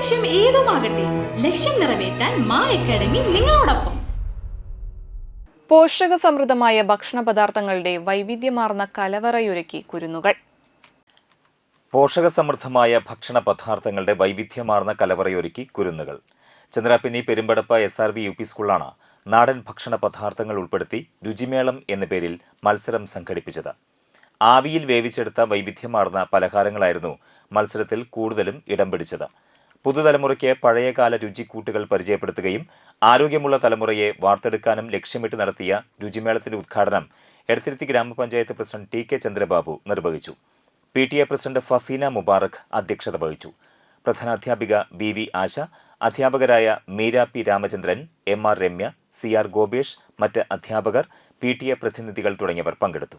ലക്ഷ്യം ഏതുമാകട്ടെ ലക്ഷ്യം നിറവേറ്റാൻ മാ അക്കാഡമി നിങ്ങളോടൊപ്പം. പോഷക സമൃദ്ധമായ ഭക്ഷണ പദാർത്ഥങ്ങളുടെ വൈവിധ്യമാർന്ന കലവറയൊരുക്കി കുരുന്നുകൾ. പോഷക സമൃദ്ധമായ ഭക്ഷണ പദാർത്ഥങ്ങളുടെ വൈവിധ്യമാർന്ന കലവറയൊരുക്കി കുരുന്നുകൾ. Chandrappinni Perumpadappa S R B U P സ്കൂളാണ് നാടൻ ഭക്ഷണ പദാർത്ഥങ്ങൾ ഉൾപ്പെടുത്തി രുചിമേളം എന്ന പേരിൽ മത്സരം സംഘടിപ്പിച്ചത്. ആവിയിൽ വേവിച്ചെടുത്ത വൈവിധ്യമാർന്ന പലഹാരങ്ങളായിരുന്നു മത്സരത്തിൽ കൂടുതലും ഇടം പിടിച്ചത്. പുതുതലമുറയ്ക്ക് പഴയകാല രുചിക്കൂട്ടുകൾ പരിചയപ്പെടുത്തുകയും ആരോഗ്യമുള്ള തലമുറയെ വാർത്തെടുക്കാനും ലക്ഷ്യമിട്ട് നടത്തിയ രുചിമേളത്തിന്റെ ഉദ്ഘാടനം എടത്തിരുത്തി ഗ്രാമപഞ്ചായത്ത് പ്രസിഡന്റ് ടി കെ ചന്ദ്രബാബു നിർവഹിച്ചു. P T A president Faseena Mubarak അധ്യക്ഷത വഹിച്ചു. പ്രധാനാധ്യാപിക ബി വി ആശ അധ്യാപകരായ Meera P Ramachandran M R Ramya C R Gopesh മറ്റ് അധ്യാപകർ പി ടി എ പ്രതിനിധികൾ തുടങ്ങിയവർ പങ്കെടുത്തു.